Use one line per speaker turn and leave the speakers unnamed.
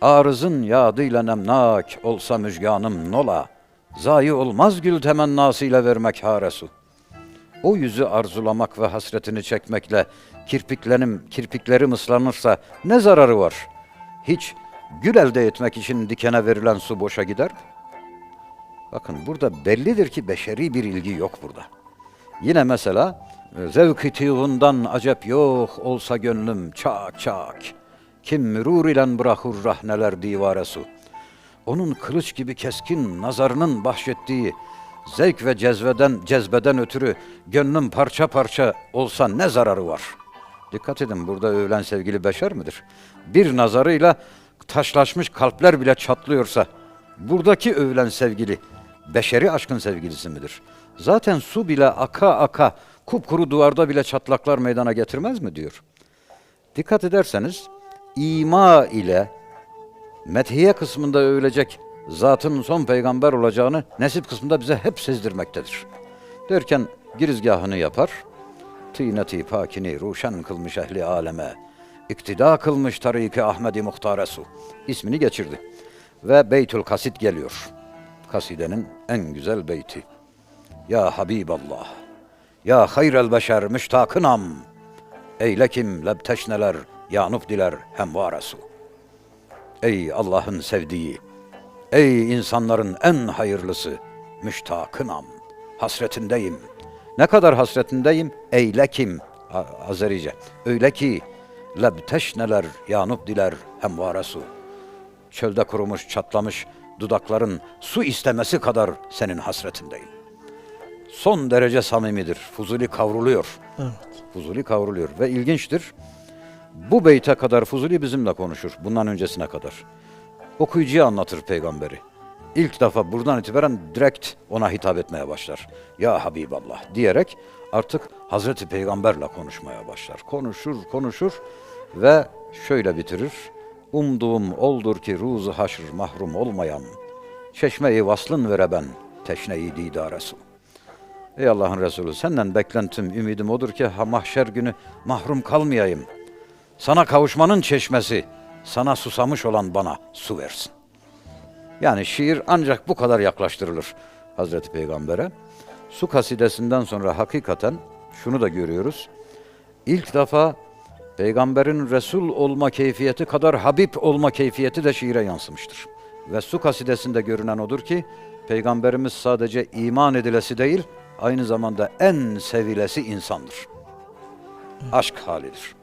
Arızın yadıyla nemnak olsa müjganım nola. Zayi olmaz gül temennasıyla vermek haresu. O yüzü arzulamak ve hasretini çekmekle kirpiklerim, kirpiklerim ıslanırsa ne zararı var? Hiç gül elde etmek için dikene verilen su boşa gider mi? Bakın burada bellidir ki beşeri bir ilgi yok burada. Yine mesela zevk-i acep yok olsa gönlüm çak çak. Kim mürur ile bırakır rahneler divare su. Onun kılıç gibi keskin nazarının bahşettiği zevk ve cezbeden, cezbeden ötürü gönlüm parça parça olsa ne zararı var? Dikkat edin burada övülen sevgili beşer midir? Bir nazarıyla taşlaşmış kalpler bile çatlıyorsa buradaki övülen sevgili beşeri aşkın sevgilisi midir? Zaten su bile aka aka kupkuru duvarda bile çatlaklar meydana getirmez mi diyor. Dikkat ederseniz ima ile methiye kısmında övülecek zatın son peygamber olacağını nesip kısmında bize hep sezdirmektedir. Derken girizgahını yapar, tîneti pakini ruşen kılmış ehli aleme, iktida kılmış tariki Ahmedi Muhtaresu ismini geçirdi. Ve Beytül Kasid geliyor. Kasidenin en güzel beyti. Ya Habiballah, ya hayrel beşer müştakınam, eyle kim lebteşneler, yanıp diler hemvaresu. Ey Allah'ın sevdiği, ey insanların en hayırlısı, müştakınam, hasretindeyim. Ne kadar hasretindeyim? Eyle kim? Azerice. Öyle ki, lebteşneler, yanıp diler hemvaresu. Çölde kurumuş, çatlamış dudakların su istemesi kadar senin hasretindeyim. Son derece samimidir. Fuzuli kavruluyor.
Evet.
Fuzuli kavruluyor ve ilginçtir. Bu beyte kadar Fuzuli bizimle konuşur. Bundan öncesine kadar. Okuyucuya anlatır peygamberi. İlk defa buradan itibaren direkt ona hitap etmeye başlar. Ya Habiballah diyerek artık Hazreti Peygamberle konuşmaya başlar. Konuşur, konuşur ve şöyle bitirir. Umduğum oldur ki ruzu haşr mahrum olmayam. Çeşme-i vaslın vere ben, teşne-i didaresu. Ey Allah'ın Resulü senden beklentim, ümidim odur ki ha mahşer günü mahrum kalmayayım. Sana kavuşmanın çeşmesi, sana susamış olan bana su versin. Yani şiir ancak bu kadar yaklaştırılır Hazreti Peygamber'e. Su kasidesinden sonra hakikaten şunu da görüyoruz. İlk defa Peygamberin Resul olma keyfiyeti kadar Habib olma keyfiyeti de şiire yansımıştır. Ve su kasidesinde görünen odur ki Peygamberimiz sadece iman edilesi değil, aynı zamanda en sevilesi insandır. Aşk halidir.